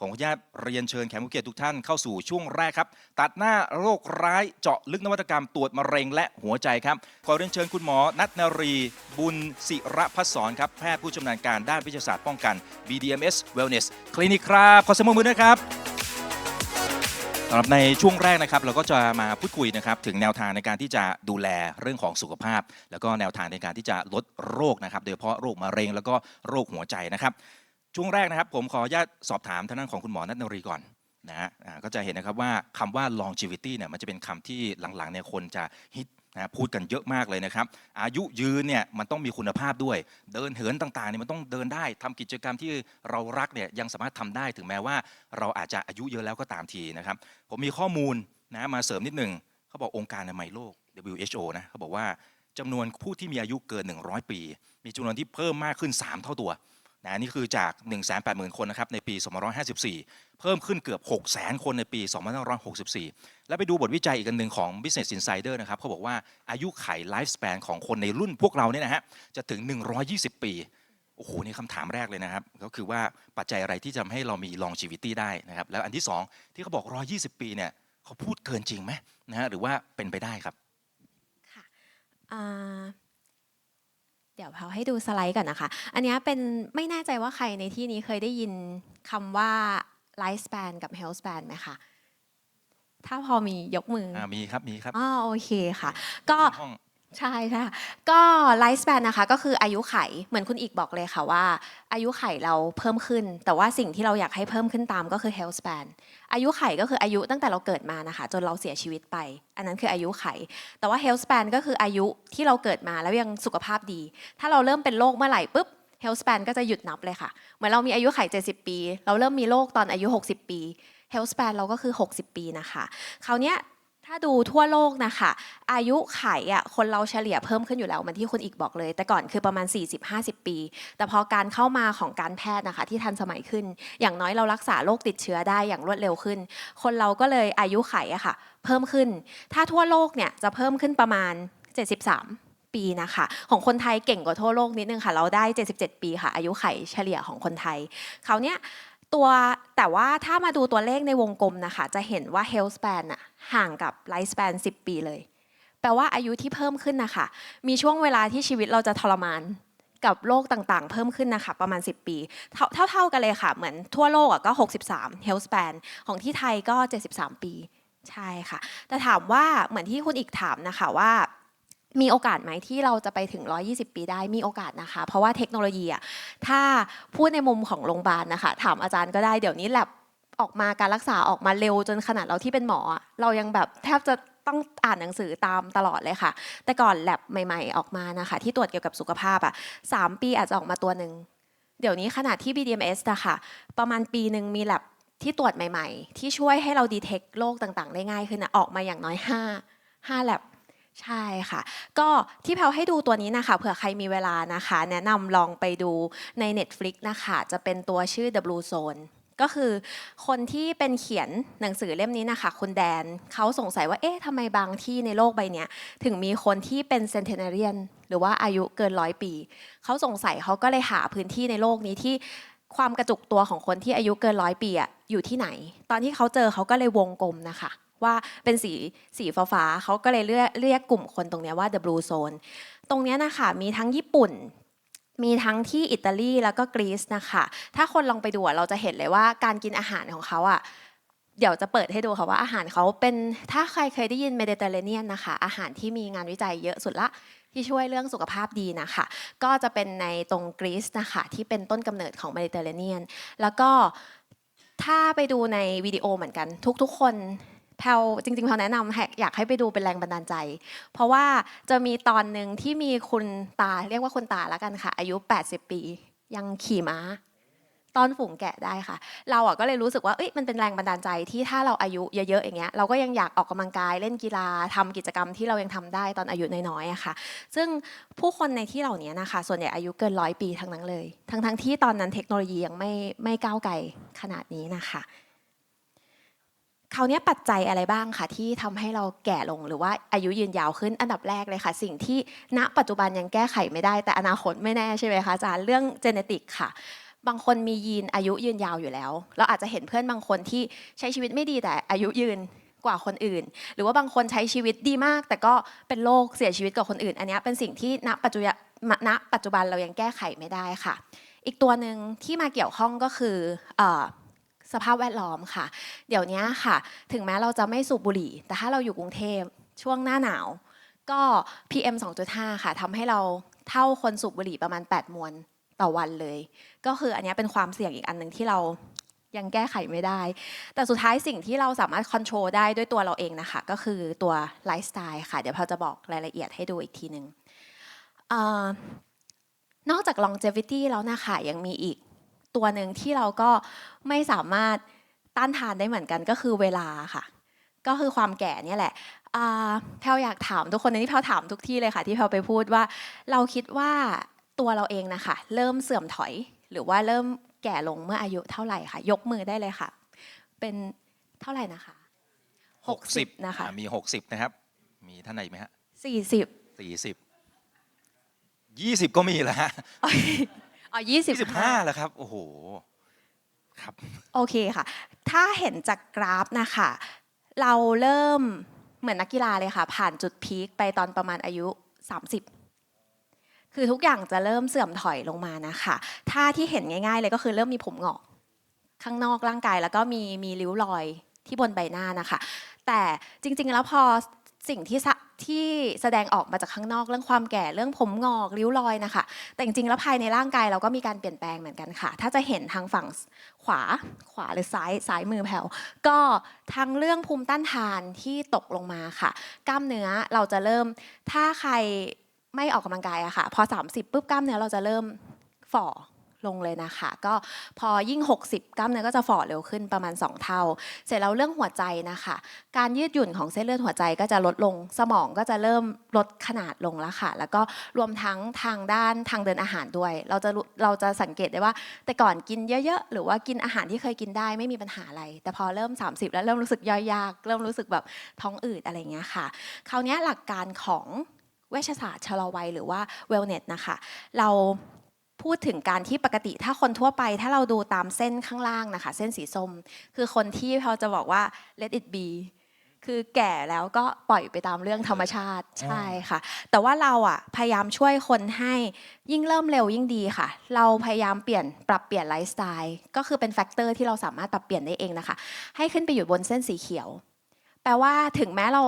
ขออนุญาตเรียนเชิญแขกผู้เกียรติทุกท่านเข้าสู่ช่วงแรกครับ ตัดหน้าโรคร้ายเจาะลึกนวัตกรรมตรวจมะเร็งและหัวใจครับ ขอเรียนเชิญคุณหมอนัทนารี บุญศิระพัฒสอนครับแพทย์ผู้ชำนาญการด้านวิทยาศาสตร์ป้องกัน BDMS Wellness Clinic ครับ ขอเสยงปรบมือด้วยครับสำหรับในช่วงแรกนะครับเราก็จะมาพูดคุยนะครับถึงแนวทางในการที่จะดูแลเรื่องของสุขภาพ แล้วก็แนวทางในการที่จะลดโรคนะครับโดยเฉพาะโรคมะเร็งแล้วก็โรคหัวใจนะครับ ช่วงแรกนะครับผมขออนุญาตสอบถามทางด้านของคุณหมอนัทนรีก่อนนะฮะอ่าก็จะเห็นนะครับว่าคำว่า longevity เนี่ยมันจะเป็นคำที่หลังๆเนี่ยคนจะฮิตนะพูดกันเยอะมากเลยนะครับ อายุยืนเนี่ยมันต้องมีคุณภาพด้วย เดินเหินต่างๆเนี่ยมันต้องเดินได้ทำกิจกรรมที่เรารักเนี่ยยังสามารถทำได้ถึงแม้ว่า เราอาจจะอายุเยอะแล้วก็ตามทีนะครับ ผมมีข้อมูลนะมาเสริมนิดหนึ่งเขาบอกองค์การอนามัยโลก WHO นะเขาบอกว่าจำนวนผู้ที่มีอายุเกิน 100 ปี มีจำนวนที่เพิ่มมากขึ้น 3 เท่าตัว นะนี่คือจาก 180,000 คนนะครับในปี 2554 เพิ่มขึ้นเกือบ 6 0 0 0 0 คนในปี 2564 แล้วไปดูบทวิจัยอีกอันหนึ่งของ Business Insider นะครับเขาบอกว่าอายุไขไลฟ์ส p ปนของคนในรุ่นพวกเราเนี่ยนะฮะจะถึง 120 ปี โอ้โห นี่คำถามแรกเลยนะครับ ก็คือว่าปัจจัยอะไรที่จะทำให้เรามี longevity ได้นะครับ แล้วอันที่ 2 ที่เขาบอก 120 ปีเนี่ยเขาพูดเกินจริงไหมนะฮะหรือว่าเป็นไปได้ครับค่ะ เดี๋ยวเราให้ดูสไลด์ก่อนนะคะ อันเนี้ยเป็นไม่แน่ใจว่าใครในที่นี้เคยได้ยินคำว่า life span กับ health span ไหมคะถ้าพอมียกมือออ่ามีครับมีครับอ๋อโอเคค่ะ ก็ห้อง ใช่ค่ะก็ life span นะคะก็คืออายุไขเหมือนคุณอีกบอกเลยค่ะว่า อายุไขเราเพิ่มขึ้น แต่ว่าสิ่งที่เราอยากให้เพิ่มขึ้นตามก็คือ health span อายุไขก็คืออายุตั้งแต่เราเกิดมานะคะ จนเราเสียชีวิตไป อันนั้นคืออายุไข แต่ว่า health span ก็คืออายุที่เราเกิดมาแล้วยังสุขภาพดี ถ้าเราเริ่มเป็นโรคเมื่อไหร่ปุ๊บ health span ก็จะหยุดนับเลยค่ะ เหมือนเรามีอายุไข 70 ปี เราเริ่มมีโรคตอนอายุ 60 ปี health span เราก็คือ 60 ปีนะคะคราวเนี้ย ถ้าดูทั่วโลกนะคะ อายุไขอะคนเราเฉลี่ยเพิ่มขึ้นอยู่แล้วเหมันที่คุณอีกบอกเลย แต่ก่อนคือประมาณ 40-50 ปี แต่พอการเข้ามาของการแพทย์นะคะ ที่ทันสมัยขึ้น อย่างน้อยเรารักษาโรคติดเชื้อได้อย่างรวดเร็วขึ้น คนเราก็เลยอายุไขอะค่ะ เพิ่มขึ้น ถ้าทั่วโลกเนี่ยจะเพิ่มขึ้นประมาณ 73ปีนะคะของคนไทยเก่งกว่าทั่วโลกนิดนึงค่ะ เราได้ 77 ปีค่ะ อายุไขเฉลี่ยของคนไทยคราเนี้ย ตัวแต่ว่าถ้ามาดูตัวเลขในวงกลมนะคะ จะเห็นว่า health span อะห่างกับ life span 10 ปีเลย แปลว่าอายุที่เพิ่มขึ้นนะคะ มีช่วงเวลาที่ชีวิตเราจะทรมานกับโรคต่างๆ เพิ่มขึ้นนะคะ ประมาณ 10 ปี เท่าเท่าๆกันเลยค่ะ เหมือนทั่วโลกอะก็ 63 health span ของที่ไทยก็ 73 ปี ใช่ค่ะ แต่ถามว่าเหมือนที่คุณอีกถามนะคะว่า มีโอกาสไหมที่เราจะไปถึง 120 ปีได้มีโอกาสนะคะ เพราะว่าเทคโนโลยีอะถ้าพูดในมุมของโรงพยาบาลนะคะ ถามอาจารย์ก็ได้เดี๋ยวนี้แลบออกมาการรักษาออกมาเร็วจนขนาดเราที่เป็นหมอ เรายังแบบแทบจะต้องอ่านหนังสือตามตลอดเลยค่ะ แต่ก่อนแลบใหม่ ๆ ออกมานะคะ ที่ตรวจเกี่ยวกับสุขภาพอะสามปีอาจจะออกมาตัวหนึ่งเดี๋ยวนี้ขนาดที่ BDMS นะคะประมาณปีหนึ่งมีแลบที่ตรวจใหม่ ๆ ที่ช่วยให้เราดีเทคโรคต่างๆ ได้ง่ายขึ้นนะออกมาอย่างน้อย5 5แลบ ใช่ค่ะ ก็ที่แพลให้ดูตัวนี้นะคะ เผื่อใครมีเวลานะคะ แนะนำลองไปดูใน Netflix นะคะ จะเป็นตัวชื่อ The Blue Zone ก็คือคนที่เป็นเขียนหนังสือเล่มนี้นะคะคุณแดนเขาสงสัยว่าเอ๊ะทำไมบางที่ในโลกใบเนี้ย ถึงมีคนที่เป็นเซนเทนเรียนหรือว่าอายุเกินร้อยปี เขาสงสัยเขาก็เลยหาพื้นที่ในโลกนี้ที่ความกระจุกตัวของคนที่อายุเกินร้อยปีอะอยู่ที่ไหน ตอนที่เขาเจอเขาก็เลยวงกลมนะคะ ว่าเป็นสีสีฟ้าๆเขาก็เลยเรียกเรียกกลุ่มคนตรงนี้ว่า the blue zone ตรงนี้นะคะมีทั้งญี่ปุ่นมีทั้งที่อิตาลีแล้วก็กรีซนะคะ ถ้าคนลองไปดูเราจะเห็นเลยว่าการกินอาหารของเขาอะ เดี๋ยวจะเปิดให้ดูค่ะว่าอาหารเขาเป็น ถ้าใครเคยได้ยินเมดิเตอร์เรเนียนนะคะ อาหารที่มีงานวิจัยเยอะสุดละที่ช่วยเรื่องสุขภาพดีนะคะ ก็จะเป็นในตรงกรีซนะคะที่เป็นต้นกำเนิดของเมดิเตอร์เรเนียน แล้วก็ถ้าไปดูในวิดีโอเหมือนกันทุกๆคน แพลจริงๆแพลแนะนำให้อยากให้ไปดูเป็นแรงบันดาลใจ เพราะว่าจะมีตอนหนึ่งที่มีคุณตาเรียกว่าคุณตาแล้วกันค่ะ อายุ 80 ปี ยังขี่ม้าตอนฝูงแกะได้ค่ะ เราอะก็เลยรู้สึกว่าเอ้ยมันเป็นแรงบันดาลใจที่ถ้าเราอายุเยอะๆอย่างเงี้ยเราก็ยังอยากออกกำลังกายเล่นกีฬาทำกิจกรรมที่เรายังทำได้ตอนอายุน้อยๆอะค่ะ ซึ่งผู้คนในที่เหล่านี้นะคะ ส่วนใหญ่อายุเกินร้อยปีทั้งนั้นเลย ทั้งๆที่ตอนนั้นเทคโนโลยียังไม่ไม่ก้าวไกลขนาดนี้นะคะ คราวนี้ปัจจัยอะไรบ้างคะที่ทำให้เราแก่ลงหรือว่าอายุยืนยาวขึ้นอันดับแรกเลยค่ะ สิ่งที่ณปัจจุบันยังแก้ไขไม่ได้ แต่อนาคตไม่แน่ใช่ไหมคะอาจารย์เรื่องเจเนติกค่ะบางคนมียีนอายุยืนยาวอยู่แล้ว เราอาจจะเห็นเพื่อนบางคนที่ใช้ชีวิตไม่ดีแต่อายุยืนกว่าคนอื่น หรือว่าบางคนใช้ชีวิตดีมาก แต่ก็เป็นโรคเสียชีวิตกว่าคนอื่น อันนี้เป็นสิ่งที่ณปัจจุบันณปัจจุบันเรายังแก้ไขไม่ได้ค่ะ อีกตัวหนึ่งที่มาเกี่ยวข้องก็คืออ สภาพแวดล้อมค่ะ เดี๋ยวนี้ค่ะ ถึงแม้เราจะไม่สูบบุหรี่ แต่ถ้าเราอยู่กรุงเทพช่วงหน้าหนาว ก็ PM 2.5 ค่ะทำให้เราเท่าคนสูบบุหรี่ประมาณ 8 มวนต่อวันเลย ก็คืออันนี้เป็นความเสี่ยงอีกอันหนึ่งที่เรายังแก้ไขไม่ได้ แต่สุดท้ายสิ่งที่เราสามารถค o n t r o l ได้ด้วยตัวเราเองนะคะ ก็คือตัวไลฟ์สไตล์ค่ะ เดี๋ยวเราจะบอกรายละเอียดให้ดูอีกทีหนึ่งเอ่อนอกจาก longevity แล้วนะคะยังมีอีก ตัวหนึ่งที่เราก็ไม่สามารถต้านทานได้เหมือนกันก็คือเวลาค่ะ ก็คือความแก่เนี่ยแหละอ่าแพลอยากถามทุกคนในนี้แพลถามทุกที่เลยค่ะ ที่แพลไปพูดว่า เราคิดว่าตัวเราเองนะคะ เริ่มเสื่อมถอย หรือว่าเริ่มแก่ลงเมื่ออายุเท่าไหร่ค่ะยกมือได้เลยค่ะ เป็นเท่าไหร่นะคะ60นะคะอ่ามี 60 นะครับ มีท่านไหนอีกไหมฮะ40 40 20 ก็มีแล้วฮะ อ๋อ25 25แล้วครับ โอ้โห ครับ โอเคค่ะ ถ้าเห็นจากกราฟนะคะ เราเริ่มเหมือนนักกีฬาเลยค่ะ ผ่านจุดพีคไปตอนประมาณอายุ 30 คือทุกอย่างจะเริ่มเสื่อมถอยลงมานะคะถ้าที่เห็นง่ายๆเลยก็คือเริ่มมีผมงอกข้างนอกร่างกายแล้วก็มีมีริ้วรอยที่บนใบหน้านะคะ แต่จริงๆแล้วพอ สิ่งที่ที่แสดงออกมาจากข้างนอกเรื่องความแก่เรื่องผมงอกริ้วรอยนะคะ แต่จริงๆแล้วภายในร่างกายเราก็มีการเปลี่ยนแปลงเหมือนกันค่ะ ถ้าจะเห็นทางฝั่งขวาขวาหรือซ้ายซ้ายมือแผ่วก็ทั้งเรื่องภูมิต้านทานที่ตกลงมาค่ะ กล้ามเนื้อเราจะเริ่ม ถ้าใครไม่ออกกำลังกายอะค่ะ พอ 30ปุ๊บกล้ามเนื้อเราจะเริ่มฝ่อ ลงเลยนะคะ ก็พอยิ่ง 60 กล้ามเนื้อก็จะฝ่อเร็วขึ้นประมาณ 2 เท่า เสร็จแล้วเรื่องหัวใจนะคะ การยืดหยุ่นของเส้นเลือดหัวใจก็จะลดลงสมองก็จะเริ่มลดขนาดลงแล้วค่ะ แล้วก็รวมทั้งทางด้านทางเดินอาหารด้วย เราจะเราจะสังเกตได้ว่า แต่ก่อนกินเยอะๆ หรือว่ากินอาหารที่เคยกินได้ไม่มีปัญหาอะไร แต่พอเริ่ม 30 แล้วเริ่มรู้สึกย่อยยาก เริ่มรู้สึกแบบท้องอืดอะไรเงี้ยค่ะ คราวนี้หลักการของเวชศาสตร์ชะลอวัยหรือว่า wellness นะคะ เรา พูดถึงการที่ปกติถ้าคนทั่วไป ถ้าเราดูตามเส้นข้างล่างนะคะ เส้นสีส้ม คือคนที่เขาจะบอกว่า let it be คือแก่แล้วก็ปล่อยไปตามเรื่องธรรมชาติใช่ค่ะ แต่ว่าเราอะพยายามช่วยคนให้ยิ่งเริ่มเร็วยิ่งดีค่ะ เราพยายามเปลี่ยนปรับเปลี่ยนไลฟ์สไตล์ก็คือเป็นแฟกเตอร์ที่เราสามารถปรับเปลี่ยนได้เองนะคะ ให้ขึ้นไปอยู่บนเส้นสีเขียว แปลว่าถึงแม้เรา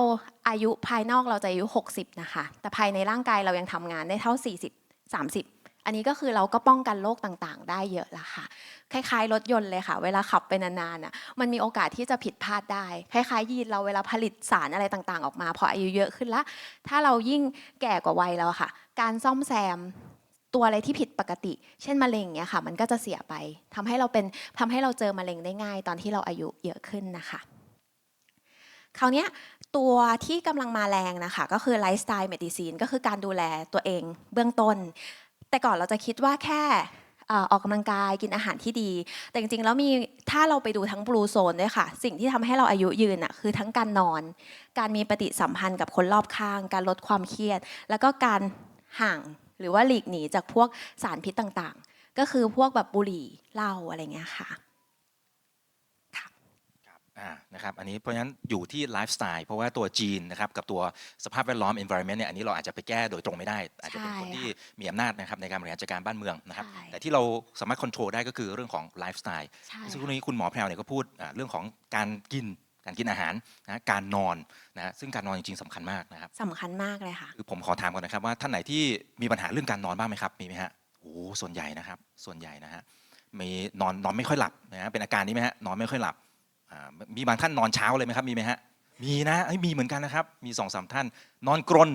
อายุภายนอกเราจะอายุ 60 นะคะ แต่ภายในร่างกายเรายังทำงานได้เท่า 40 30 อันนี้ก็คือเราก็ป้องกันโรคต่างๆ ได้เยอะละค่ะ คล้ายๆ รถยนต์เลยค่ะ เวลาขับไปนานๆน่ะมันมีโอกาสที่จะผิดพลาดได้ คล้ายๆยีนเราเวลาผลิตสารอะไรต่างๆ ออกมาพออายุเยอะขึ้นละ ถ้าเรายิ่งแก่กว่าวัยแล้วค่ะ การซ่อมแซมตัวอะไรที่ผิดปกติ เช่นมะเร็งเนี้ยค่ะ มันก็จะเสียไปทำให้เราเป็นทำให้เราเจอมะเร็งได้ง่าย ตอนที่เราอายุเยอะขึ้นนะคะ คราวนี้ตัวที่กำลังมาแรงนะคะ ก็คือไลฟ์สไตล์เมดิซีนก็คือการดูแลตัวเองเบื้องต้น แต่ก่อนเราจะคิดว่าแค่ออกกกำลังกายกินอาหารที่ดี แต่จริงๆแล้วมีถ้าเราไปดูทั้งบลูโซนด้วยค่ะ สิ่งที่ทำให้เราอายุยืนอะคือทั้งการนอน การมีปฏิสัมพันธ์กับคนรอบข้าง การลดความเครียด แล้วก็การห่างหรือว่าหลีกหนีจากพวกสารพิษต่างๆ ก็คือพวกแบบบุหรี่เหล้าอะไรเงี้ยค่ะ นะครับอันนี้เพราะฉะนั้นอยู่ที่ไลฟ์สไตล์เพราะว่าตัวจีนนะครับกับตัวสภาพแวดล้อม environment เนี่ยอันนี้เราอาจจะไปแก้โดยตรงไม่ได้ อาจจะเป็นคนใช่ที่มีอำนาจนะครับในการบริหารจัดการบ้านเมืองนะครับใช่แต่ที่เราสามารถควบคุมได้ก็คือเรื่องของไลฟ์สไตล์ใช่ซึ่งวันนี้คุณหมอแพรวเนี่ยก็พูดอ่าเรื่องของการกินการกินอาหารนะการนอนนะซึ่งการนอนจริงๆสำคัญมากนะครับสำคัญมากเลยค่ะคือผมขอถามก่อนนะครับว่าท่านไหนที่มีปัญหาเรื่องการนอนบ้างไหมครับมีไหมฮะโอ้ส่วนใหญ่นะครับส่วนใหญ่นะฮะมีนอนนอนไม่ค่อยหลับนะฮะเป็นอาการนี้ไหมฮะนอนไม่ค่อยหลับอ่า มีบางท่านนอนเช้าเลยไหมครับมีไหมฮะมีนะเอ้ยมีเหมือนกันนะครับ มีสองสามท่าน นอนกรน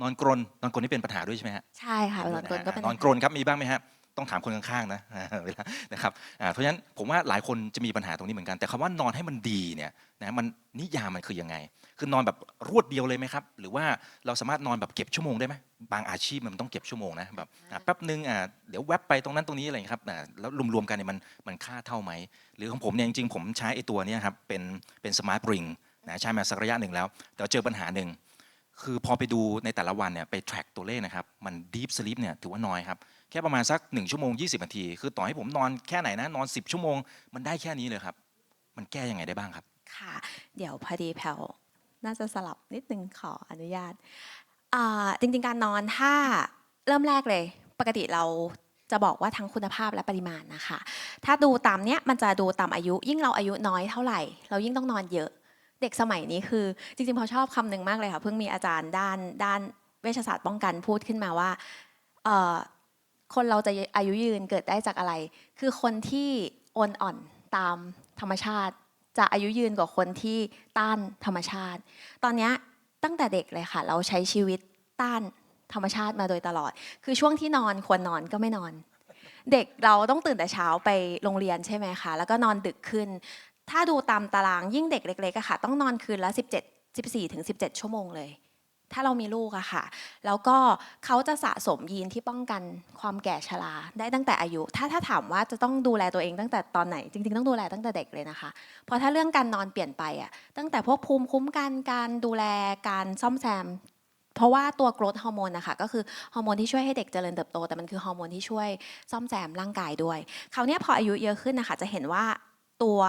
นอนกรนนอนกรนนี่เป็นปัญหาด้วยใช่ไหมฮะใช่ค่ะนอนกรนก็เป็นนอนกรนครับมีบ้างไหมฮะต้องถามคนข้างๆนะเวลานะครับอ่าเพราะฉะนั้นผมว่าหลายคนจะมีปัญหาตรงนี้เหมือนกัน แต่คำว่านอนให้มันดีเนี่ยนะมันนิยามมันคือยังไง คือนอนแบบรวดเดียวเลยไหมครับ หรือว่าเราสามารถนอนแบบเก็บชั่วโมงได้ไหมบางอาชีพมันต้องเก็บชั่วโมงนะแบบอะแป๊บนึงอะเดี๋ยวแวบไปตรงนั้นตรงนี้อะไรอย่างเงี้ยครับอะแล้วรวมๆกันเนี่ยมันมันค่าเท่าไหม หรือของผมเนี่ยจริงๆผมใช้ไอ้ตัวเนี้ยครับเป็นเป็นสมาร์ทบริงนะใช้มาสักระยะหนึ่งแล้ว แต่เจอปัญหาหนึ่งคือพอไปดูในแต่ละวันเนี่ยไป track ตัวเลขนะครับ มัน deep sleep เนี่ยถือว่าน้อยครับค่ประมาณสัก 1 ชั่วโมง 20 นาที คือต่อให้ผมนอนแค่ไหนนะ นอน 10 ชั่วโมง มันได้แค่นี้เลยครับ มันแก้ยังไงได้บ้างครับ ค่ะ เดี๋ยวพอดีแพลว น่าจะสลับนิดนึงขออนุญาตจริงๆการนอนถ้าเริ่มแรกเลย ปกติเราจะบอกว่าทั้งคุณภาพและปริมาณนะคะ ถ้าดูตามเนี้ยมันจะดูตามอายุ ยิ่งเราอายุน้อยเท่าไหร่ เรายิ่งต้องนอนเยอะ เด็กสมัยนี้คือ จริงๆพอชอบคำหนึ่งมากเลยค่ะเพิ่งมีอาจารย์ด้านด้านเวชศาสตร์ป้องกันพูดขึ้นมาว่าคนเราจะอายุยืนเกิดได้จากอะไร คือคนที่โอนอ่อนตามธรรมชาติ จะอายุยืนกว่าคนที่ต้านธรรมชาติ ตอนนี้ตั้งแต่เด็กเลยค่ะ เราใช้ชีวิตต้านธรรมชาติมาโดยตลอด คือช่วงที่นอนควรนอนก็ไม่นอน เด็กเราต้องตื่นแต่เช้าไปโรงเรียนใช่ไหมคะ แล้วก็นอนดึกขึ้น ถ้าดูตามตารางยิ่งเด็กเล็กๆอะค่ะ ต้องนอนคืนละ 17 14ถึง17 ชั่วโมงเลย ถ้าเรามีลูกอะค่ะ แล้วก็เขาจะสะสมยีนที่ป้องกันความแก่ชราได้ตั้งแต่อายุ ถ้าถ้าถามว่าจะต้องดูแลตัวเองตั้งแต่ตอนไหน จริง ๆ ต้องดูแลตั้งแต่เด็กเลยนะคะ เพราะถ้าเรื่องการนอนเปลี่ยนไปอะตั้งแต่พวกภูมิคุ้มกันการดูแลการซ่อมแซม เพราะว่าตัว growth ฮอร์โมนนะคะก็คือฮอร์โมนที่ช่วยให้เด็กเจริญเติบโต แต่มันคือฮอร์โมนที่ช่วยซ่อมแซมร่างกายด้วยคราวเนี้ยพออายุเยอะขึ้นนะคะจะเห็นว่าตัว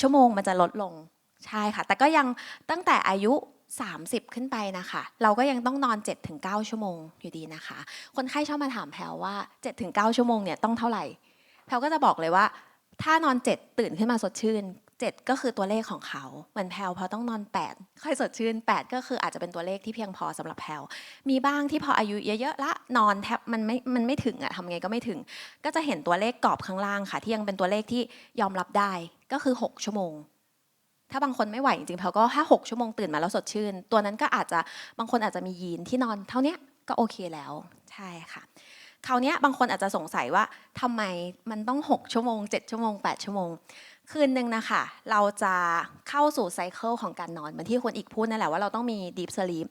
ชั่วโมงมันจะลดลง ใช่ค่ะ แต่ก็ยังตั้งแต่อายุ 30 ขึ้นไปนะคะ เราก็ยังต้องนอน 7-9 ชั่วโมงอยู่ดีนะคะ คนไข้ชอบมาถามแพลว่า 7-9 ชั่วโมงเนี่ยต้องเท่าไหร่ แพลวก็จะบอกเลยว่า ถ้านอน 7 ตื่นขึ้นมาสดชื่น 7 ก็คือตัวเลขของเขาเหมือนแพลวพอต้องนอน 8 ค่อยสดชื่น 8 ก็คืออาจจะเป็นตัวเลขที่เพียงพอสำหรับแพลวมีบ้างที่พออายุเยอะๆละนอนแทบมันไม่มันไม่ถึงอะทำไงก็ไม่ถึง ก็จะเห็นตัวเลขกรอบข้างล่างค่ะ ที่ยังเป็นตัวเลขที่ยอมรับได้ก็คือ 6 ชั่วโมง ถ้าบางคนไม่ไหวจริงๆแพลก็ถ้า6ชั่วโมงตื่นมาแล้วสดชื่น ตัวนั้นก็อาจจะบางคนอาจจะมียีนที่นอนเท่าเนี้ยก็โอเคแล้วใช่ค่ะคราวเนี้ยบางคนอาจจะสงสัยว่าทำไมมันต้อง 6 ชั่วโมง 7 ชั่วโมง 8 ชั่วโมง คืนหนึ่งนะคะ เราจะเข้าสู่ไซเคิลของการนอนเหมือนที่คนอีกพูดนั่นแหละว่าเราต้องมี deep sleep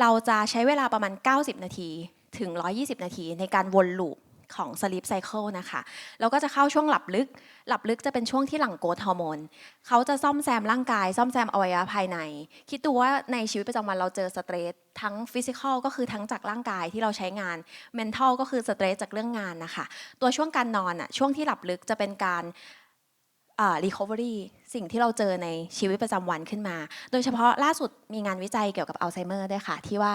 เราจะใช้เวลาประมาณ 90 นาทีถึง 120 นาทีในการวนลูป ของ sleep cycle นะคะ แล้วก็จะเข้าช่วงหลับลึก หลับลึกจะเป็นช่วงที่หลั่งโกรทฮอร์โมน เขาจะซ่อมแซมร่างกาย ซ่อมแซมอวัยวะภายใน คิดดูว่าในชีวิตประจำวันเราเจอสเตรสทั้งฟิสิกอลก็คือทั้งจากร่างกายที่เราใช้งานเมน t a l ก็คือสเตรสจากเรื่องงานนะคะ ตัวช่วงการนอนอะช่วงที่หลับลึกจะเป็นการอ่า recovery สิ่งที่เราเจอในชีวิตประจำวันขึ้นมา โดยเฉพาะล่าสุดมีงานวิจัยเกี่ยวกับอัลไซเมอร์ด้วยค่ะ ที่ว่า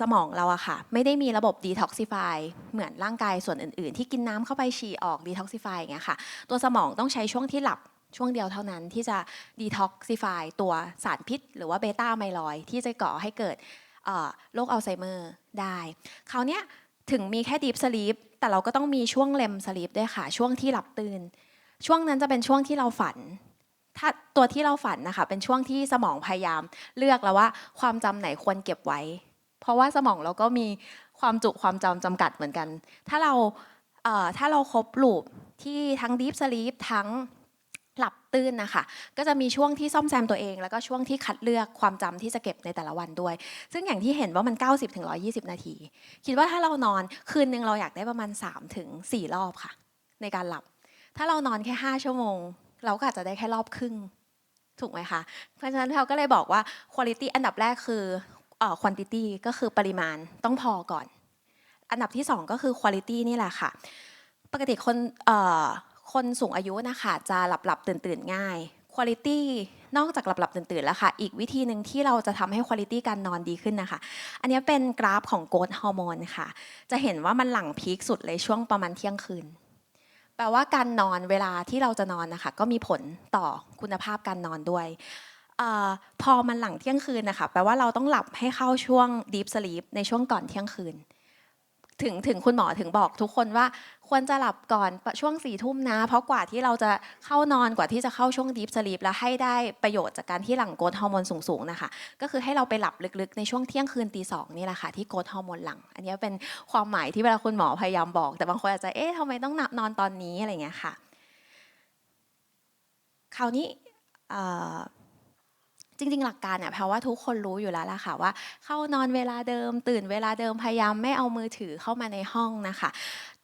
สมองเราอะค่ะ ไม่ได้มีระบบ detoxify เหมือนร่างกายส่วนอื่น ๆ ที่กินน้ำเข้าไปฉี่ออก detoxify อย่างเงี้ยค่ะ ตัวสมองต้องใช้ช่วงที่หลับช่วงเดียวเท่านั้นที่จะ detoxify ตัวสารพิษ หรือว่าเบต้าไมลอยที่จะก่อให้เกิดโรคอัลไซเมอร์ได้คราวเนี้ยถึงมีแค่ deep sleep แต่เราก็ต้องมีช่วง REM sleep ด้วยค่ะ ช่วงที่หลับตื่น ช่วงนั้นจะเป็นช่วงที่เราฝัน ถ้าตัวที่เราฝันนะคะ เป็นช่วงที่สมองพยายามเลือกแล้วว่าความจำไหนควรเก็บไว้ เพราะว่าสมองเราก็มีความจุความจำจำกัดเหมือนกัน ถ้าเราเถ้าเราครบลูปที่ทั้ง deep sleep ทั้งหลับตื่นนะคะ ก็จะมีช่วงที่ซ่อมแซมตัวเอง แล้วก็ช่วงที่คัดเลือกความจำที่จะเก็บในแต่ละวันด้วย ซึ่งอย่างที่เห็นว่ามัน 90ถึง120นาที คิดว่าถ้าเรานอนคืนหนึ่งเราอยากได้ประมาณ3ถึง4รอบค่ะ ในการหลับ ถ้าเรานอนแค่ 5 ชั่วโมง เราก็อาจจะได้แค่รอบครึ่ง ถูกไหมคะ เพราะฉะนั้นเราก็เลยบอกว่า quality อันดับแรกคือ เอ่อ quantity ก็คือปริมาณต้องพอก่อน อันดับที่ 2 ก็คือ quality นี่แหละค่ะ ปกติคนเอ่อคนสูงอายุนะคะจะหลับหลับตื่นตื่นง่าย quality นอกจากหลับหลับตื่นตื่นแล้วค่ะ อีกวิธีหนึ่งที่เราจะทำให้ quality การนอนดีขึ้นนะคะ อันนี้เป็นกราฟของ growth hormone ค่ะ จะเห็นว่ามันหลังพีคสุดเลยช่วงประมาณเที่ยงคืน แปลว่าการนอนเวลาที่เราจะนอนนะคะ ก็มีผลต่อคุณภาพการนอนด้วย พอมันหลังเที่ยงคืนนะคะแปลว่าเราต้องหลับให้เข้าช่วง deep sleep ในช่วงก่อนเที่ยงคืน ถึงถึงคุณหมอถึงบอกทุกคนว่าควรจะหลับก่อนช่วงสี่ทุ่มนะ เพราะกว่าที่เราจะเข้านอนกว่าที่จะเข้าช่วง deep sleep แล้วให้ได้ประโยชน์จากการที่หลั่งโกรทฮอร์โมนสูงๆนะคะ ก็คือให้เราไปหลับลึกๆ ในช่วงเที่ยงคืนตีสองนี่แหละค่ะที่โกรทฮอร์โมนหลัง อันนี้เป็นความหมายที่เวลาคุณหมอพยายามบอก แต่บางคนอาจจะเอ๊ะทำไมต้องนอนตอนนี้อะไรเงี้ยค่ะ คราวนี้ จริง ๆ หลักการเนี่ยแปลว่าทุกคนรู้อยู่แล้วล่ะค่ะว่า เข้านอนเวลาเดิมตื่นเวลาเดิมพยายามไม่เอามือถือเข้ามาในห้องนะคะ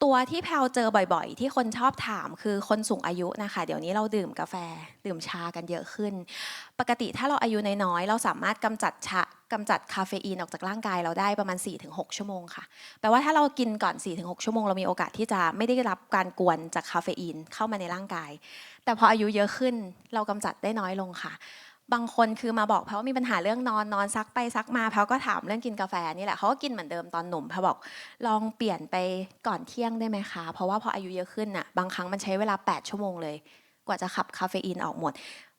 ตัวที่แพลวเจอบ่อยๆ ที่คนชอบถามคือคนสูงอายุนะคะ เดี๋ยวนี้เราดื่มกาแฟดื่มชากันเยอะขึ้น ปกติถ้าเราอายุน้อยๆเราสามารถกำจัดชากำจัดคาเฟอีนออกจากร่างกายเราได้ประมาณ 4-6 ชั่วโมงค่ะแปลว่าถ้าเรากินก่อน 4-6 ชั่วโมงเรามีโอกาสที่จะไม่ได้รับการกวนจากคาเฟอีนเข้ามาในร่างกาย แต่พออายุเยอะขึ้นเรากำจัดได้น้อยลงค่ะ บางคนคือมาบอกแพลว่ามีปัญหาเรื่องนอนนอนซักไปซักมาแพลก็ถามเรื่องกินกาแฟนี่แหละเขาก็กินเหมือนเดิมตอนหนุ่มแพลบอกลองเปลี่ยนไปก่อนเที่ยงได้ไหมคะ เพราะว่าพออายุเยอะขึ้นน่ะบางครั้งมันใช้เวลา 8 ชั่วโมงเลย กว่าจะขับคาเฟอีนออกหมด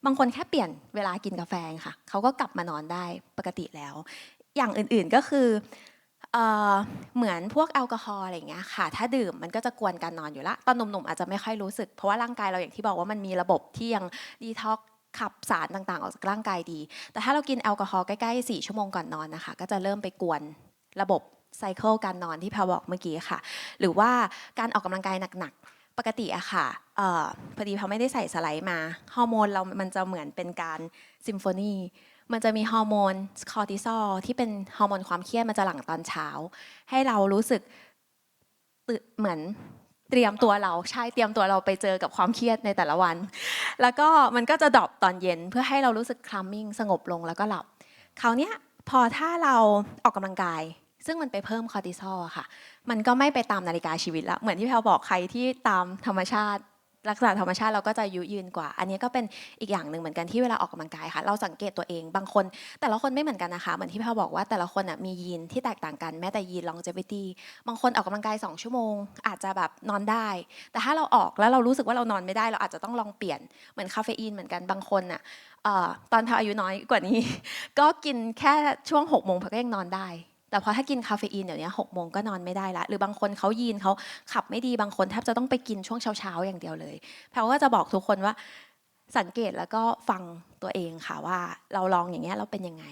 บางคนแค่เปลี่ยนเวลากินกาแฟค่ะเขาก็กลับมานอนได้ปกติแล้ว อย่างอื่นๆก็คือเอ่อเหมือนพวกแอลกอฮอล์อะไรอย่างเงี้ยค่ะ ถ้าดื่มมันก็จะกวนการนอนอยู่ละ ตอนหนุ่มๆอาจจะไม่ค่อยรู้สึก เพราะว่าร่างกายเราอย่างที่บอกว่ามันมีระบบที่ยังดีท็อก ขับสารต่างๆ ออกจากร่างกายดี แต่ถ้าเรากินแอลกอฮอล์ใกล้ๆ 4 ชั่วโมงก่อนนอนนะคะ ก็จะเริ่มไปกวนระบบไซเคิลการนอนที่พรบอกเมื่อกี้ค่ะ หรือว่าการออกกำลังกายหนักๆ ปกติอะค่ะออพอดีเขาไม่ได้ใส่สไลด์มา ฮอร์โมนเรามันจะเหมือนเป็นการซิมโฟนีมันจะมีฮอร์โมนคอร์ติซอลที่เป็นฮอร์โมนความเครียดมันจะหลั่งตอนเช้า ให้เรารู้สึกเหมือน เตรียมตัวเราใช่เตรียมตัวเราไปเจอกับความเครียดในแต่ละวัน แล้วก็มันก็จะดรอปตอนเย็นเพื่อให้เรารู้สึกคลัมมิ่งสงบลงแล้วก็หลับคราวเนี้ยพอถ้าเราออกกำลังกาย ซึ่งมันไปเพิ่มคอร์ติซอลอะค่ะ มันก็ไม่ไปตามนาฬิกาชีวิตละเหมือนที่แพลบอกใครที่ตามธรรมชาติ ลักษณะธรรมชาติเราก็จะยุยืนกว่า อันนี้ก็เป็นอีกอย่างหนึ่งเหมือนกันที่เวลาออกกำลังกายค่ะ เราสังเกตตัวเองบางคน แต่ละคนไม่เหมือนกันนะคะ เหมือนที่แพลบอกว่าแต่ละคนมียีนที่แตกต่างกันแม้แต่ยีน longevity บางคนออกกำลังกาย 2 ชั่วโมง อาจจะแบบนอนได้ แต่ถ้าเราออกแล้วเรารู้สึกว่าเรานอนไม่ได้เราอาจจะต้องลองเปลี่ยนเหมือนคาเฟอีนเหมือนกันบางคนอะเอ่อตอนแพลอายุน้อยกว่านี้ ก็กินแค่ช่วง6กโมงแพลก็ยังนอนได้ แต่พอถ้ากินคาเฟอีนเดี๋ยวนี้หกโมงก็นอนไม่ได้ละหรือบางคนเขายีนเขาขับไม่ดีบางคนแทบจะต้องไปกินช่วงเช้าๆอย่างเดียวเลยแพลก็จะบอกทุกคนว่าสังเกตแล้วก็ฟังตัวเองค่ะว่าเราลองอย่างเงี้ยเราเป็นยังไง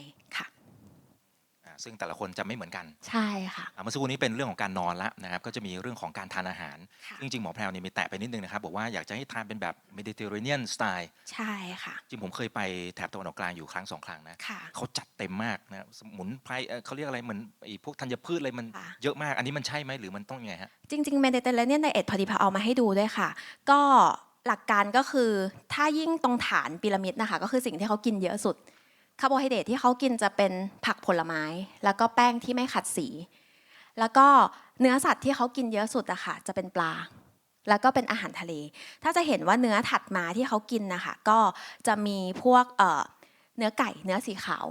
ะอ่าซึ่งแต่ละคนจะไม่เหมือนกันใช่ค่ะ อ่าเมื่อสักครู่นี้เป็นเรื่องของการนอนละนะครับก็จะมีเรื่องของการทานอาหารค่ะจริงๆหมอแพรวเนี่ยมีแตะไปนิดนึงนะครับบอกว่าอยากจะให้ทานเป็นแบบเมดิเตอร์เรเนียนสไตล์ใช่ค่ะจริงผมเคยไปแถบตะวันออกกลางอยู่ครั้งสองครั้งนะค่ะ เขาจัดเต็มมากนะสมุนไพรเอ่อเขาเรียกอะไรเหมือนไอ้พวกธัญพืชอะไรมันค่ะ เยอะมากอันนี้มันใช่ไหมหรือมันต้องยังไงฮะ จริงๆเมดิเตอร์เรเนียนไดเอทพอดีพอเอามาให้ดูด้วยค่ะ ก็หลักการก็คือถ้ายิ่งตรงฐานพีระมิดนะคะ ก็คือสิ่งที่เขากินเยอะสุด คาร์โบไฮเดรตที่เขากินจะเป็นผักผลไม้ แล้วก็แป้งที่ไม่ขัดสี แล้วก็เนื้อสัตว์ที่เขากินเยอะสุดอะค่ะจะเป็นปลา แล้วก็เป็นอาหารทะเล ถ้าจะเห็นว่าเนื้อถัดมาที่เขากินนะคะก็จะมีพวกเเนื้อไก่ เนื้อสีขาว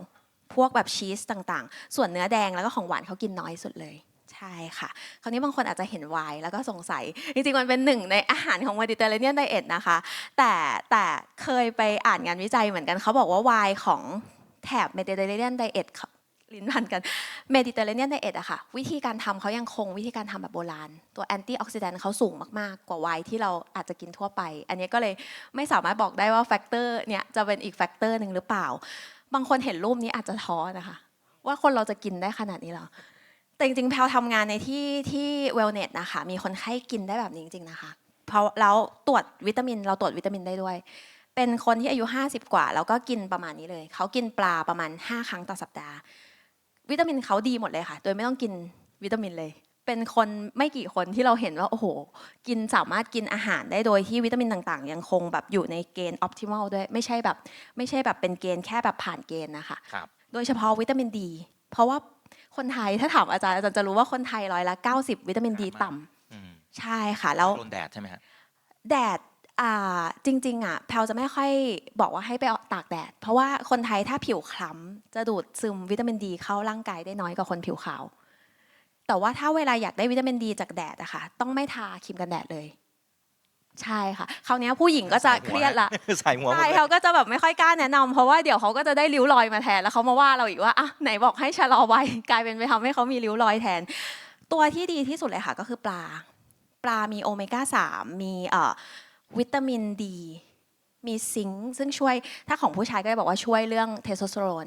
พวกแบบชีสต่างๆ ส่วนเนื้อแดงแล้วก็ของหวานเขากินน้อยสุดเลย ช่ค่ะ คราวนี้บางคนอาจจะเห็นไวน์แล้วก็สงสัย จริงๆ มันเป็นหนึ่งในอาหารของ Mediterranean Diet นะคะ แต่แต่เคยไปอ่านงานวิจัยเหมือนกันเขาบอกว่าไวน์ของแถบ Mediterranean Diet เขาลิ้นพันกัน Mediterranean Diet อทอะค่ะ วิธีการทำเขายังคงวิธีการทำแบบโบราณ ตัวแอนตี้ออกซิแดนต์เขาสูงมากๆ กว่าไวน์ที่เราอาจจะกินทั่วไป อันนี้ก็เลยไม่สามารถบอกได้ว่าแฟกเตอร์เนี่ยจะเป็นอีกแฟกเตอร์หนึ่งหรือเปล่า บางคนเห็นรูปนี้อาจจะท้อนะคะ ว่าคนเราจะกินได้ขนาดนี้หรอ แต่จริงๆแพลวทำงานในที่ที่เวลเนสนะคะ มีคนไข้กินได้แบบนี้จริงๆนะคะ เพราะแล้วตรวจวิตามิน เราตรวจวิตามินได้ด้วย เป็นคนที่อายุ 50 กว่า แล้วก็กินประมาณนี้เลย เขากินปลาประมาณ 5 ครั้งต่อสัปดาห์ วิตามินเขาดีหมดเลยค่ะ โดยไม่ต้องกินวิตามินเลย เป็นคนไม่กี่คนที่เราเห็นว่าโอ้โห กินสามารถกินอาหารได้โดยที่วิตามินต่างๆ ยังคงแบบอยู่ในเกณฑ์ออ t ติม l ด้วย ไม่ใช่แบบไม่ใช่แบบเป็นเกณฑ์แค่แบบผ่านเกณฑ์นะคะ ครับ โดยเฉพาะวิตามินดี เพราะว่า คนไทยถ้าถามอาจารย์อาจารย์จะรู้ว่าคนไทยร้อยละ 90 วิตามินดีต่ำอืมใช่ค่ะแล้วโดนแดดใช่ไหมฮะแดดอ่าจริงๆอะแพลวจะไม่ค่อยบอกว่าให้ไปออกตากแดด เพราะว่าคนไทยถ้าผิวคล้ำจะดูดซึมวิตามินดีเข้าร่างกายได้น้อยกว่าคนผิวขาว แต่ว่าถ้าเวลาอยากได้วิตามินดีจากแดดอะค่ะต้องไม่ทาครีมกันแดดเลย ใช่ค่ะคราวเนี้ยผู้หญิงก็จะเครียดละใส่หัวหมดใช่เลยเขาก็จะแบบไม่ค่อยกล้าแนะนำเพราะว่าเดี๋ยวเขาก็จะได้ริ้วรอยมาแทนแล้วเขามาว่าเราอีกว่าอะไหนบอกให้ชะลอวัยกลายเป็นไปทำให้เขามีริ้วรอยแทน ตัวที่ดีที่สุดเลยค่ะก็คือปลา ปลามีโอเมก้า3มีเอ่อวิตามินดี มีซิงค์ซึ่งช่วยถ้าของผู้ชายก็จะบอกว่าช่วยเรื่องเทสโทสเตอโรน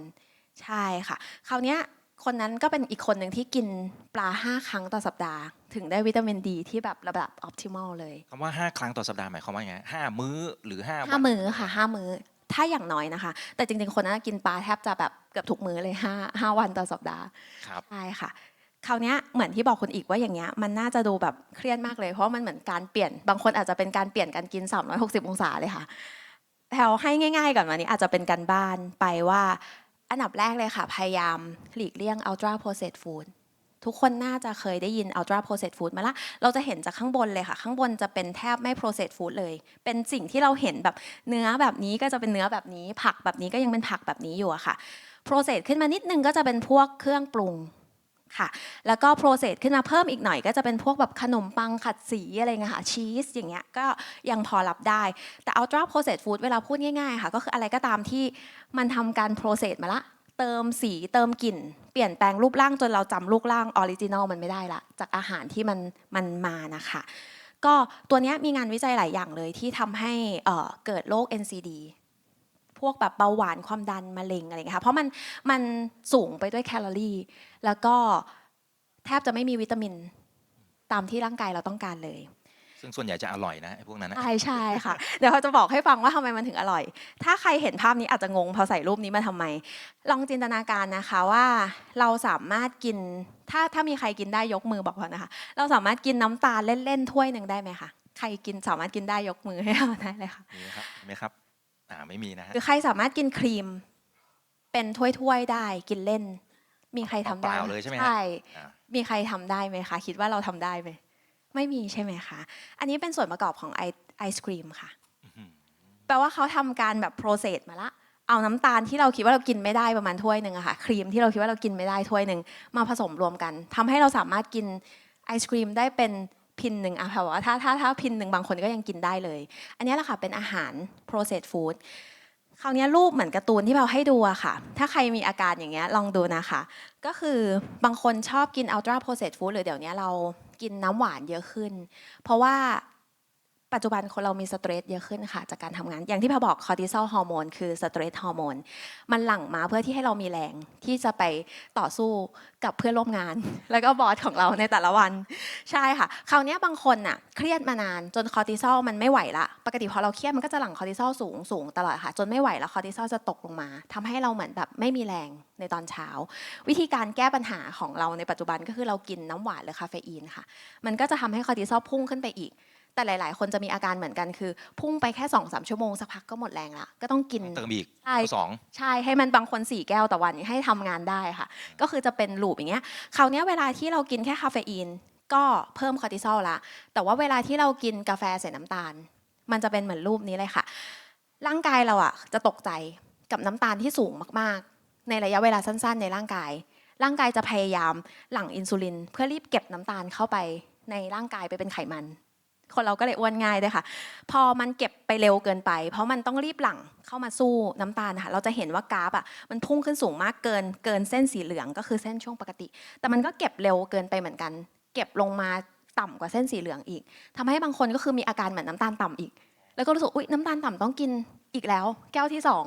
ใช่ค่ะ คราวเนี้ยคนนั้นก็เป็นอีกคนหนึ่งที่กินปลา 5 ครั้งต่อสัปดาห์ ถึงได้วิตามินดีที่แบบระดับออ t ติม l เลยคำว่า 5 ครั้งต่อสัปดาห์หมายความว่าไงห้ามื้อหรือห้าห้ามื้อค่ะห้ามื้อถ้าอย่างน้อยนะคะ แต่จริงๆ คนนั้นกินปลาแทบจะแบบเกือบทุกมื้อเลยห้าห้าวันต่อสัปดาห์ครับ ใช่ค่ะคราวเนี้ยเหมือนที่บอกคุณอีกว่าอย่างเงี้ยมันน่าจะดูแบบเครียดมากเลย เพราะมันเหมือนการเปลี่ยนบางคนอาจจะเป็นการเปลี่ยนการกิน 360 องศาเลยค่ะแถวให้ง่าย ๆก่อนวันนี้อาจจะเป็นการบ้านไปว่าอันดับแรกเลยค่ะ พยายามหลีกเลี่ยง ultra processed food ทุกคนน่าจะเคยได้ยิน ultra processed food มาละ เราจะเห็นจากข้างบนเลยค่ะ ข้างบนจะเป็นแทบไม่ processed food เลย เป็นสิ่งที่เราเห็นแบบเนื้อแบบนี้ก็จะเป็นเนื้อแบบนี้ ผักแบบนี้ก็ยังเป็นผักแบบนี้อยู่อะค่ะ process ขึ้นมานิดนึงก็จะเป็นพวกเครื่องปรุงค่ะ แล้วก็ process ขึ้นมาเพิ่มอีกหน่อยก็จะเป็นพวกแบบขนมปังขัดสีอะไรเงี้ยค่ะชีสอย่างเงี้ยก็ยังพอรับได้ แต่ ultra processed food เวลาพูดง่ายๆค่ะ ก็คืออะไรก็ตามที่มันทำการ process มาละ เติมสีเติมกลิ่น เปลี่ยนแปลงรูปร่างจนเราจำรูปร่างออริจินอลมันไม่ได้ละ จากอาหารที่มันมันมานะคะ ก็ตัวนี้มีงานวิจัยหลายอย่างเลยที่ทำให้เกิดโรค NCD พวกแบบเบาหวานความดันมะเร็งอะไรเงี้ยค่ะเพราะมันมันสูงไปด้วยแคลอรี่ แล้วก็แทบจะไม่มีวิตามินตามที่ร่างกายเราต้องการเลย ซึ่งส่วนใหญ่จะอร่อยนะไอ้พวกนั้นนะใช่ใช่ค่ะ เดี๋ยวเขาจะบอกให้ฟังว่าทำไมมันถึงอร่อย ถ้าใครเห็นภาพนี้อาจจะงงพอใส่รูปนี้มาทำไม ลองจินตนาการนะคะว่าเราสามารถกิน ถ้าถ้ามีใครกินได้ยกมือบอกก่อนนะคะ เราสามารถกินน้ำตาลเล่นๆถ้วยหนึ่งได้ไหมคะ ใครกินสามารถกินได้ยกมือให้เราได้เลยค่ะ มีไหมครับมีไหมครับ อ่าไม่มีนะฮะหรือใครสามารถกินครีม เป็นถ้วยๆได้กินเล่น มีใครทำได้เปล่าๆเลยใช่ไหมฮะ ใช่ อ่า มีใครทำได้ไหมคะ คิดว่าเราทำได้ไหม ไม่มีใช่ไหมคะ อันนี้เป็นส่วนประกอบของไอไอศครีมค่ะ แปลว่าเขาทำการแบบโปรเซสมาละ เอาน้ำตาลที่เราคิดว่าเรากินไม่ได้ประมาณถ้วยหนึ่งอะค่ะ ครีมที่เราคิดว่าเรากินไม่ได้ถ้วยหนึ่งมาผสมรวมกันทำให้เราสามารถกินไอศครีมได้เป็นพินหนึ่งอะค่ะว่าถ้าถ้าถ้าพินหนึ่งบางคนก็ยังกินได้เลย อันนี้แหละค่ะเป็นอาหาร processed food คราวนี้รูปเหมือนการ์ตูนที่เราให้ดูอะค่ะ ถ้าใครมีอาการอย่างเงี้ยลองดูนะคะ ก็คือบางคนชอบกิน ultra processed food หรือเดี๋ยวนี้เรา กินน้ำหวานเยอะขึ้น เพราะว่า ปัจจุบันคนเรามีสเตรสเยอะขึ้นค่ะจากการทำงาน อย่างที่พาบอกคอร์ติซอลฮอร์โมนคือสเตรสฮอร์โมนมันหลั่งมาเพื่อที่ให้เรามีแรงที่จะไปต่อสู้กับเพื่อนร่วมงาน แล้วก็บอสของเราในแต่ละวัน ใช่ค่ะ คราวนี้บางคนน่ะเครียดมานานจนคอร์ติซอลมันไม่ไหวละ ปกติพอเราเครียดมันก็จะหลั่งคอร์ติซอลสูงสูงตลอดค่ะ จนไม่ไหวแล้วคอร์ติซอลจะตกลงมาทำให้เราเหมือนแบบไม่มีแรงในตอนเช้า วิธีการแก้ปัญหาของเราในปัจจุบันก็คือเรากินน้ำหวานหรือคาเฟอีนค่ะ มันก็จะทำให้คอร์ติซอลพุ่งขึ้นไปอีก แต่หลาย ๆ คนจะมีอาการเหมือนกันคือ พุ่งไปแค่2อสชั่วโมงสักพักก็หมดแรงละก็ต้องกินเติมอีกใช่ข้อสองใช่ให้มันบางคนสี่แก้วต่อวันให้ทำงานได้ค่ะ ก็คือจะเป็นลูปอย่างเงี้ยคราวเนี้ยเวลาที่เรากินแค่คาเฟอีนก็เพิ่มคอร์ติซอลละแต่ว่าเวลาที่เรากินกาแฟใส่น้ำตาล มันจะเป็นเหมือนรูปนี้เลยค่ะ ร่างกายเราอะจะตกใจกับน้ำตาลที่สูงมาก ๆ ในระยะเวลาสั้น ๆ ในร่างกาย ร่างกายจะพยายามหลั่งอินซูลิน เพื่อรีบเก็บน้ำตาลเข้าไปในร่างกายไปเป็นไขมัน คนเราก็เลยอ้วนง่ายด้วยค่ะ พอมันเก็บไปเร็วเกินไป เพราะมันต้องรีบหลังเข้ามาสู้น้ำตาลนะคะเราจะเห็นว่ากราฟอะมันพุ่งขึ้นสูงมากเกินเกินเส้นสีเหลืองก็คือเส้นช่วงปกติ แต่มันก็เก็บเร็วเกินไปเหมือนกัน เก็บลงมาต่ำกว่าเส้นสีเหลืองอีกทำให้บางคนก็คือมีอาการเหมือนน้ำตาลต่ำอีก แล้วก็รู้สึกอุ๊ยน้ำตาลต่ำต้องกินอีกแล้ว แก้วที่สอง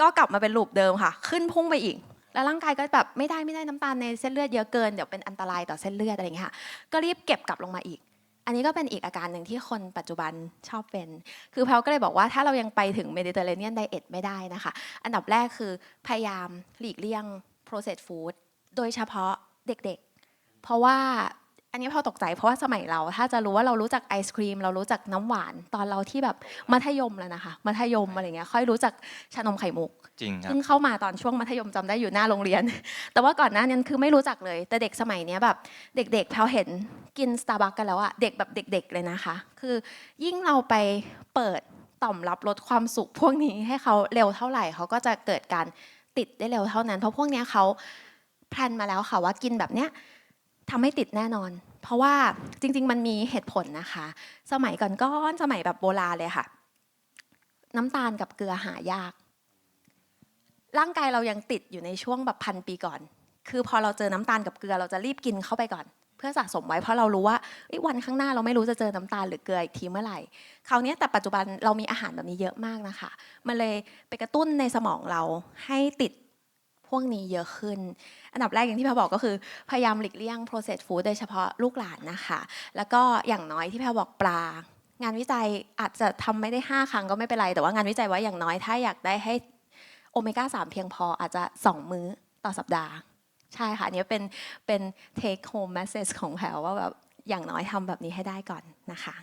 ก็กลับมาเป็นลูปเดิมค่ะ ขึ้นพุ่งไปอีก แล้วร่างกายก็แบบไม่ได้ไม่ได้น้ำตาลในเส้นเลือดเยอะเกินเดี๋ยวเป็นอันตรายต่อเส้นเลือดอะไรอย่างเงี้ยค่ะก็รีบเก็บกลับลงมาอีก อันนี้ก็เป็นอีกอาการหนึ่งที่คนปัจจุบันชอบเป็น คือแพลก็เลยบอกว่าถ้าเรายังไปถึงเมดิเตอร์เรเนียนไดเอทไม่ได้นะคะ อันดับแรกคือพยายามหลีกเลี่ยง processed food โดยเฉพาะเด็กๆ เพราะว่า อันนี้พอตกใจเพราะว่าสมัยเรา ถ้าจะรู้ว่าเรารู้จักไอศครีม เรารู้จักน้ำหวานตอนเราที่แบบมัธยมแล้วนะคะมัธยมอะไรเงี้ยค่อยรู้จักชานมไข่มุกจริงครับเพิ่งเข้ามาตอนช่วงมัธยมจำได้อยู่หน้าโรงเรียน แต่ว่าก่อนหน้านั้นคือไม่รู้จักเลย แต่เด็กสมัยเนี้ยแบบเด็กๆแพลเห็นกินสตาร์บัคกันแล้วอะเด็กแบบเด็ก ๆเลยนะคะ คือยิ่งเราไปเปิดต่อมรับลดความสุขพวกนี้ให้เขาเร็วเท่าไหร่เขาก็จะเกิดการติดได้เร็วเท่านั้น เพราะพวกเนี้ยเขาแพลนมาแล้วค่ะว่ากินแบบเนี้ย ทำให้ติดแน่นอน เพราะว่าจริง ๆ มันมีเหตุผลนะคะ สมัยก่อนก้อนสมัยแบบโบราณเลยค่ะ น้ำตาลกับเกลือหายาก ร่างกายเรายังติดอยู่ในช่วงแบบพันปีก่อน คือพอเราเจอน้ำตาลกับเกลือเราจะรีบกินเข้าไปก่อน เพื่อสะสมไว้เพราะเรารู้ว่าวันข้างหน้าเราไม่รู้จะเจอน้ำตาลหรือเกลืออีกทีเมื่อไหร่คราวนี้แต่ปัจจุบันเรามีอาหารแบบนี้เยอะมากนะคะ มันเลยไปกระตุ้นในสมองเราให้ติด พวกนี้เยอะขึ้น อันดับแรกอย่างที่แพรบอกก็คือ พยายามหลีกเลี่ยง processed food โดยเฉพาะลูกหลานนะคะ แล้วก็อย่างน้อยที่แพรบอกปลา งานวิจัยอาจจะทำไม่ได้ 5 ครั้งก็ไม่เป็นไร แต่ว่างานวิจัยว่าอย่างน้อยถ้าอยากได้ให้โอเมก้า3 เพียงพออาจจะ 2 มื้อต่อสัปดาห์ ใช่ค่ะอันนี้เป็นเป็น take home message ของแพลว่าแบบอย่างน้อยทำแบบนี้ให้ได้ก่อนนะคะ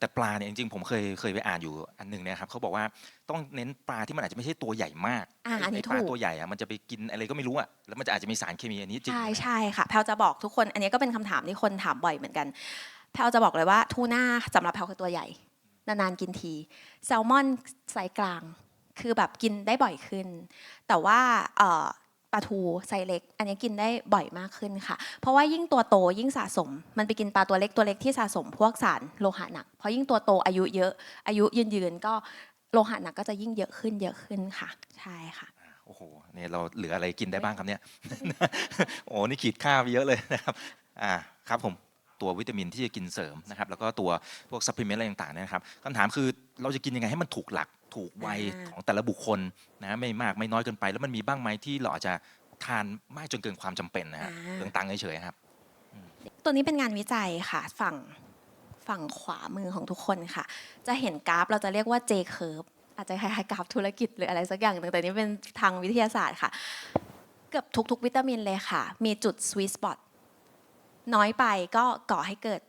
แต่ปลาเนี่ยจริงๆผมเคยเคยไปอ่านอยู่อันหนึ่งเนะครับเขาบอกว่าต้องเน้นปลาที่มันอาจจะไม่ใช่ตัวใหญ่มากอ่าอันนี้ไปลาถูก ตัวใหญ่อะมันจะไปกินอะไรก็ไม่รู้อะแล้วมันจะอาจจะมีสารเคมีอันนี้จริงใช่ไหม ใช่ค่ะแพลจะบอกทุกคน อันนี้ก็เป็นคำถามที่คนถามบ่อยเหมือนกันแพลจะบอกเลยว่าทูน่าสำหรับแพลคือตัวใหญ่ นานๆกินทีแซลมอนไซส์กลาง คือแบบกินได้บ่อยขึ้น แต่ว่าเอ่อปลาทูไซส์เล็ก อันนี้กินได้บ่อยมากขึ้นค่ะ เพราะว่ายิ่งตัวโตยิ่งสะสม มันไปกินปลาตัวเล็กตัวเล็กที่สะสมพวกสารโลหะหนักเพราะยิ่งตัวโตอายุเยอะอายุยืนยืนๆก็โลหะหนักก็จะยิ่งเยอะขึ้นเยอะขึ้นค่ะ ใช่ค่ะโอ้โหเนี่ยเราเหลืออะไรกินได้บ้างครับเนี่ย โอ้นี่ขีดค่าไปเยอะเลยนะครับ อ่า ครับผม ตัววิตามินที่จะกินเสริมนะครับแล้วก็ตัวพวกซัพพลีเมนต์อะไรต่างๆเนยนะครับคำถามคือเราจะกินยังไงให้มันถูกหลักถูกวัยอ่าของแต่ละบุคคลนะไม่มากไม่น้อยเกินไป แล้วมันมีบ้างไหมที่เราอาจจะทานมากจนเกินความจำเป็นนะฮะเรื่องตังค์เฉยๆครับ ตัวนี้เป็นงานวิจัยค่ะฝั่งฝั่งขวามือของทุกคนค่ะ จะเห็นกราฟเราจะเรียกว่า J curve อาจจะคล้ายๆกราฟธุรกิจหรืออะไรสักอย่างหนึ่งแต่นี่เป็นทางวิทยาศาสตร์ค่ะ เกือบทุกๆ วิตามินเลยค่ะ มีจุด sweet spot น้อยไปก็ก่อให้เกิด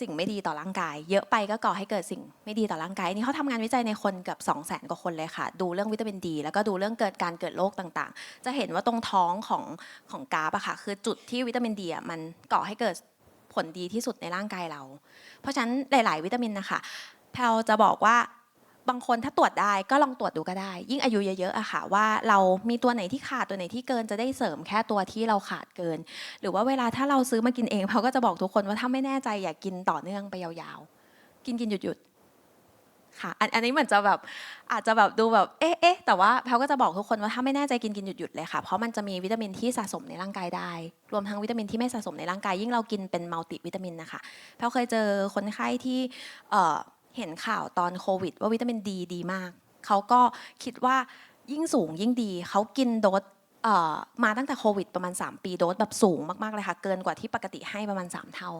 สิ่งไม่ดีต่อร่างกาย เยอะไปก็ก่อให้เกิดสิ่งไม่ดีต่อร่างกายนี่เขาทำงานวิจัยในคนเกือบ2 0 0 0 0 0 กว่าคนเลยค่ะ ดูเรื่องวิตามินดี แล้วก็ดูเรื่องเกิดการเกิดโรคต่างๆ จะเห็นว่าตรงท้องของของกราฟอะค่ะคือจุดที่วิตามินดีอะมันก่อให้เกิดผลดีที่สุดในร่างกายเรา เพราะฉะนั้นหลาย ๆ วิตามินนะคะแพลจะบอกว่า บางคนถ้าตรวจได้ก็ลองตรวจดูก็ได้ ยิ่งอายุเยอะๆอะค่ะว่าเรามีตัวไหนที่ขาดตัวไหนที่เกินจะได้เสริมแค่ตัวที่เราขาดเกิน หรือว่าเวลาถ้าเราซื้อมากินเองเขาก็จะบอกทุกคนว่าถ้าไม่แน่ใจอย่ากกินต่อเนื่องไปยาวๆ กินกินหยุดหยุดค่ะอันอันนี้เหมือนจะแบบอาจจะแบบดูแบบเอ๊ะเอ๊ะแต่ว่าแพลก็จะบอกทุกคนว่าถ้าไม่แน่ใจกินกินหยุดหยุดเลยค่ะ เพราะมันจะมีวิตามินที่สะสมในร่างกายได้ รวมทั้งวิตามินที่ไม่สะสมในร่างกายยิ่งเรากินเป็นมัลติวิตามินนะคะแพลเคยเจอคนไข้ที่ เห็นข่าวตอนโควิด ว่าวิตามินดีดีมาก เขาก็คิดว่ายิ่งสูงยิ่งดี เขากินโดสมาตั้งแต่โควิดประมาณ 3 ปีโดสแบบสูงมากๆเลยค่ะ เกินกว่าที่ปกติให้ประมาณ 3 เท่า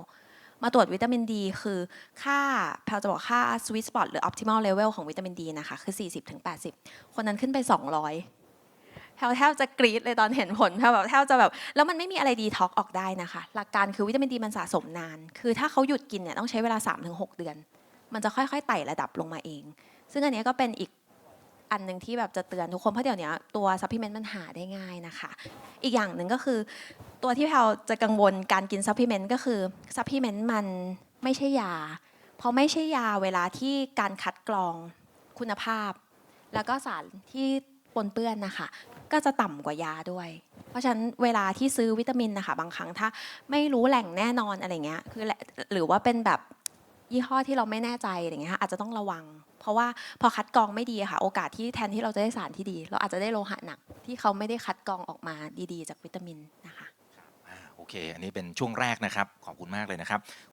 มาตรวจวิตามินดีคือค่าแพลจะบอกค่า sweet spot หรือ optimal level ของวิตามินดีนะคะคือ 40-80 คนนั้นขึ้นไป 200แพลแทบจะกรี๊ดเลยตอนเห็นผลแพลแบบแทบจะแบบแล้วมันไม่มีอะไรดีท็อกออกได้นะคะ หลักการคือวิตามินดีมันสะสมนาน คือถ้าเขาหยุดกินเนี่ยต้องใช้เวลา 3-6 เดือน มันจะค่อยๆไต่ระดับลงมาเอง ซึ่งอันนี้ก็เป็นอีกอันหนึ่งที่แบบจะเตือนทุกคนเพราะเดี๋ยวนี้ตัวซัพพลีเมนต์มันหาได้ง่ายนะคะ อีกอย่างหนึ่งก็คือตัวที่แพลจะกังวลการกินซัพพลีเมนต์ก็คือซัพพลีเมนต์มันไม่ใช่ยา เพราะไม่ใช่ยาเวลาที่การคัดกรองคุณภาพ แล้วก็สารที่ปนเปื้อนนะคะ ก็จะต่ำกว่ายาด้วย เพราะฉะนั้นเวลาที่ซื้อวิตามินนะคะ บางครั้งถ้าไม่รู้แหล่งแน่นอนอะไรเงี้ยคือหรือว่าเป็นแบบ ยี่ห้อที่เราไม่แน่ใจอะไรเงี้ยค่ะอาจจะต้องระวัง เพราะว่าพอคัดกรองไม่ดีค่ะ โอกาสที่แทนที่เราจะได้สารที่ดี เราอาจจะได้โลหะหนักที่เขาไม่ได้คัดกรองออกมาดีๆ จากวิตามินนะคะโอเค อันนี้เป็นช่วงแรกนะครับ ขอบคุณมากเลยนะครับ